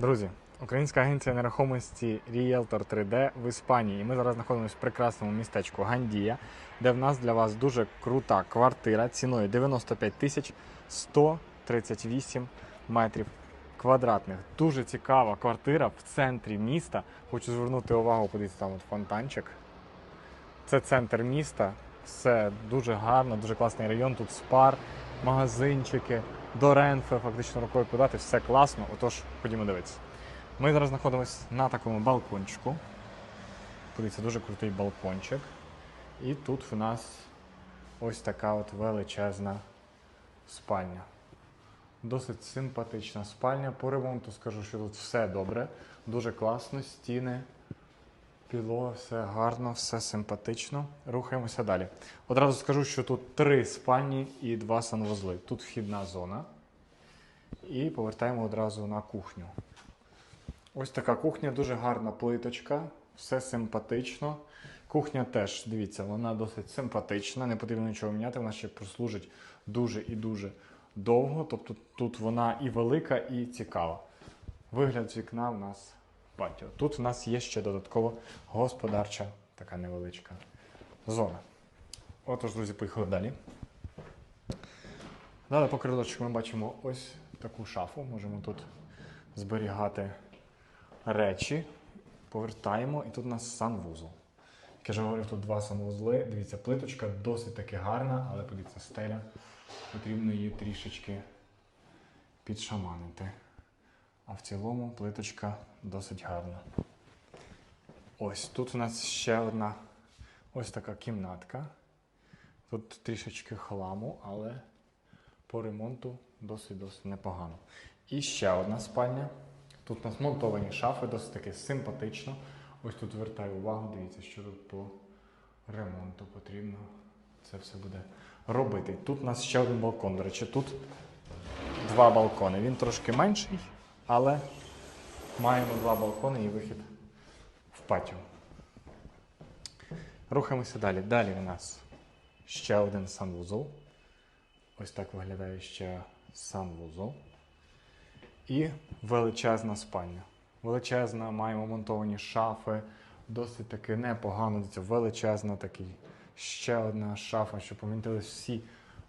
Друзі, українська агенція нерухомості Realtor 3D в Іспанії. І ми зараз знаходимося в прекрасному містечку Гандія, де в нас для вас дуже крута квартира ціною 95 тисяч 138 метрів квадратних. Дуже цікава квартира в центрі міста. Хочу звернути увагу, подивіться, там от фонтанчик. Це центр міста. Все дуже гарно, дуже класний район. Тут спар, магазинчики, до Ренфе, фактично рукою подати, все класно. Отож, ходімо дивитися. Ми зараз знаходимося на такому балкончику. Подивіться, дуже крутий балкончик. І тут в нас ось така от величезна спальня. Досить симпатична спальня. По ремонту скажу, що тут все добре, дуже класно, стіни, Підлога, все гарно, все симпатично. Рухаємося далі. Одразу скажу, що тут три спальні і два санвузли. Тут вхідна зона. І повертаємо одразу на кухню. Ось така кухня, дуже гарна плиточка, все симпатично. Кухня теж, дивіться, вона досить симпатична, не потрібно нічого міняти, вона ще прослужить дуже і дуже довго. Тобто тут вона і велика, і цікава. Вигляд з вікна в нас патіо. Тут в нас є ще додатково господарча така невеличка зона. Отож, друзі, поїхали далі. Далі по коридорчику ми бачимо ось таку шафу. Можемо тут зберігати речі. Повертаємо, і тут у нас санвузол. Як я вже говорив, тут два санвузли. Дивіться, плиточка досить таки гарна, але подивіться, стеля. Потрібно її трішечки підшаманити. А в цілому плиточка досить гарна. Ось тут у нас ще одна ось така кімнатка. Тут трішечки хламу, але по ремонту досить-досить непогано. І ще одна спальня. Тут у нас монтовані шафи, досить таки симпатично. Ось тут звертаю увагу, дивіться, що тут по ремонту потрібно. Це все буде робити. Тут у нас ще один балкон. До речі, тут два балкони. Він трошки менший, але маємо два балкони і вихід в патіо. Рухаємося далі. Далі у нас ще один санвузол. Ось так виглядає ще санвузол. І величезна спальня. Величезна, маємо монтовані шафи, досить таки непогано. Дивіться, величезна такий. Ще одна шафа, щоб помітились всі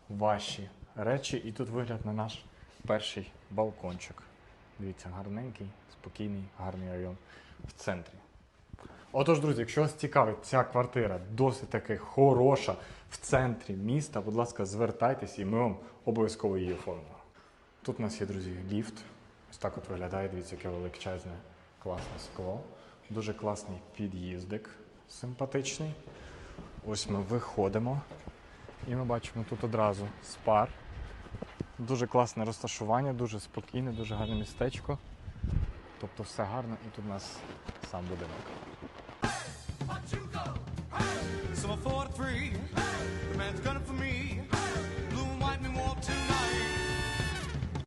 ваші речі. І тут вигляд на наш перший балкончик. Дивіться, гарненький, спокійний, гарний район в центрі. Отож, друзі, якщо вас цікавить ця квартира досить таки хороша в центрі міста, будь ласка, звертайтесь і ми вам обов'язково її оформимо. Тут у нас є, друзі, ліфт. Ось так от виглядає, дивіться, яке величезне, класне скло. Дуже класний під'їздик, симпатичний. Ось ми виходимо. І ми бачимо тут одразу спар. Дуже класне розташування, дуже спокійне, дуже гарне містечко. Тобто все гарно і тут у нас сам будинок.